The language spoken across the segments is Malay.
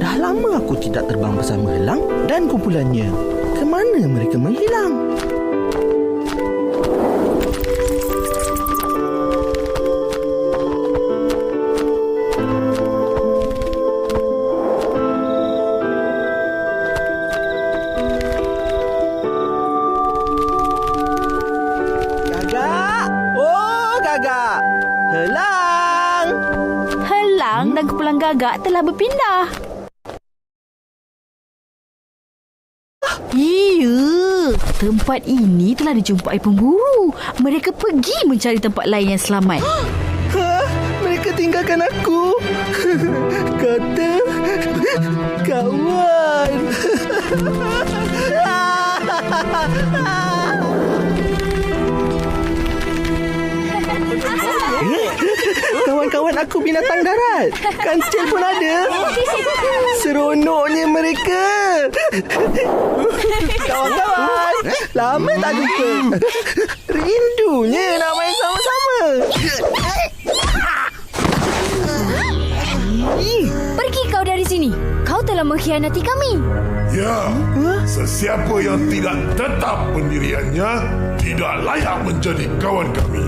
Dah lama aku tidak terbang bersama Helang dan kumpulannya. Kemana mereka menghilang? Gagak! Helang! Helang dan kepulang gagak telah berpindah. Iya, tempat ini telah dijumpai pemburu. Mereka pergi mencari tempat lain yang selamat. Ha? Mereka tinggalkan aku. Kata kawan. Kawan-kawan aku binatang darat. Kancil pun ada. Seronoknya mereka. Kawan-kawan, lama tak jumpa. Rindunya nak main sama-sama. Pergi kau dari sini. Kau telah mengkhianati kami. Ya, sesiapa yang tidak tetap pendiriannya tidak layak menjadi kawan kami.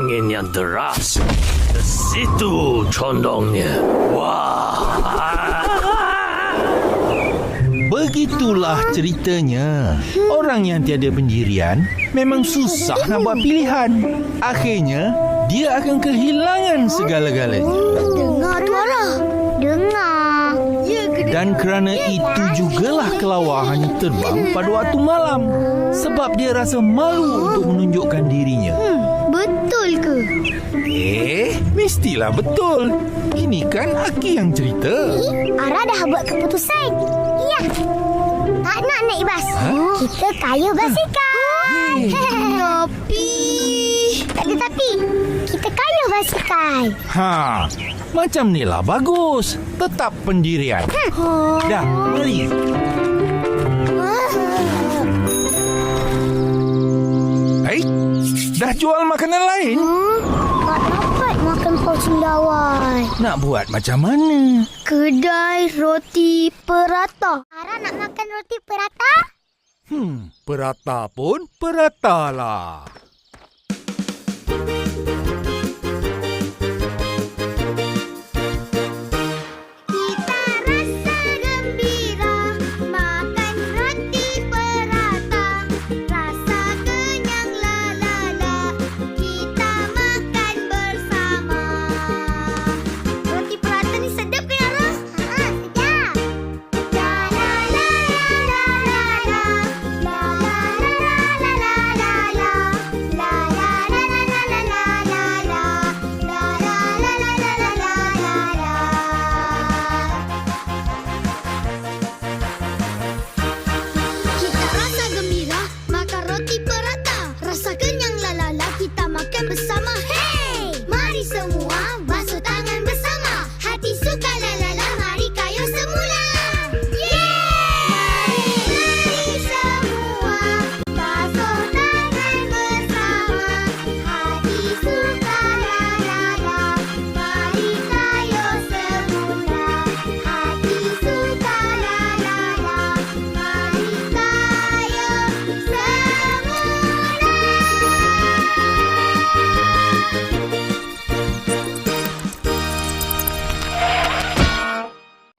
Angin yang deras? Ke situ condongnya. Wah. Begitulah ceritanya. Orang yang tiada pendirian memang susah nak buat pilihan. Akhirnya, dia akan kehilangan segala-galanya. Dengar tu Ara. Dengar. Ya Dan kerana itu jugalah kelawar hanya terbang pada waktu malam. Sebab dia rasa malu untuk menunjukkan dirinya. Betul ke? Eh, mestilah betul. Ini kan Aki yang cerita. Ara dah buat keputusan. Ya. Tak nak naik bas. Kita kaya basikal. Tapi... Tak ada tapi. Kita kaya basikal. Ha, macam ni lah bagus. Tetap pendirian. Dah, mari. Hai, dah jual makanan lain? Tak dapat makan porsi lawai. Nak buat macam mana? Kedai roti perata. Ara nak makan roti perata? Hmm, perata pun perata lah. one.